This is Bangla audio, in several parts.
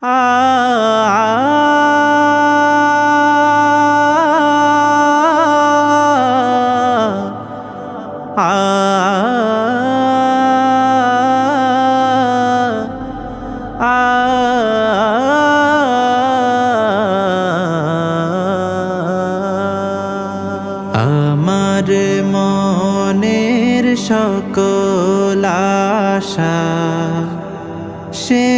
আমার মনের সকল আশা শেষ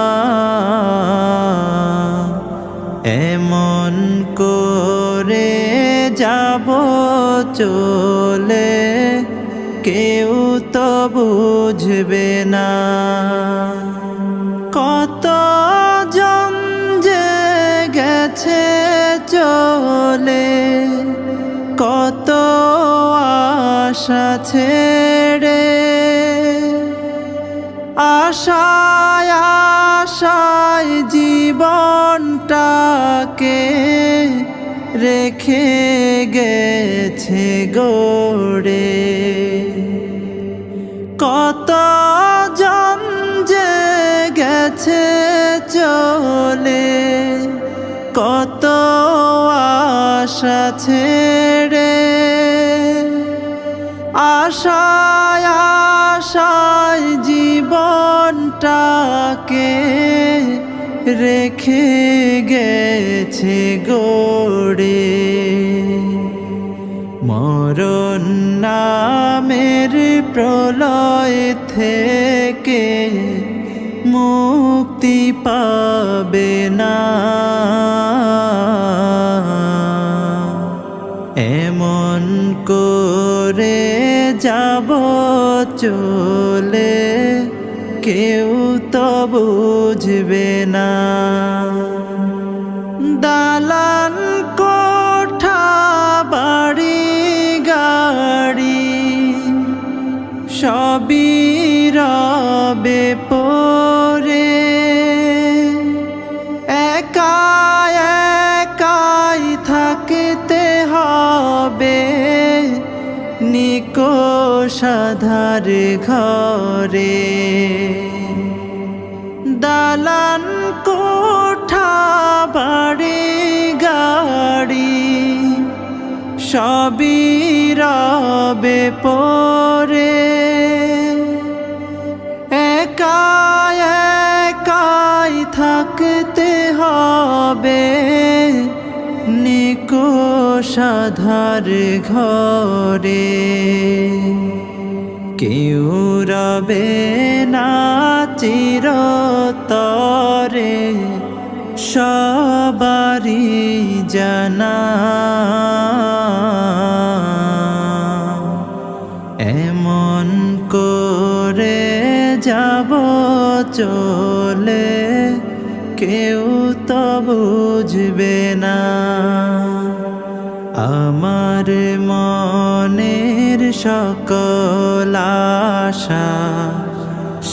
করে যাব চলে, কেউ তো বুঝবে না। কত জন যে গেছে চলে, কত আশা ছেড়ে। আশায় রেখে গেছে গোড়ে। কত জন যে গেছে চলে কত আশা ছেড়ে। আশায় আশায় রেখে গেছে গড়ে। মরণ নামের প্রলয় থেকে মুক্তি পাবে না। এমন করে যাব চলে কেউ তো বুঝবে না। দালান কোঠা, বাড়ি, গাড়ি, সবই রবে পরে। একা, একাই থাকতে হবে নিকো সাধার ঘরে। দালান কোঠা বাড়ি গাড়ি, সবই রবে পরে। একা একাই থাকতে হবে নিকো সাধার ঘরে। কেউ রবে না চিরতরে সবারি জানা। এমন করে যাব চলে কেউ তো বুঝবে না। আমার মনের সকল আশা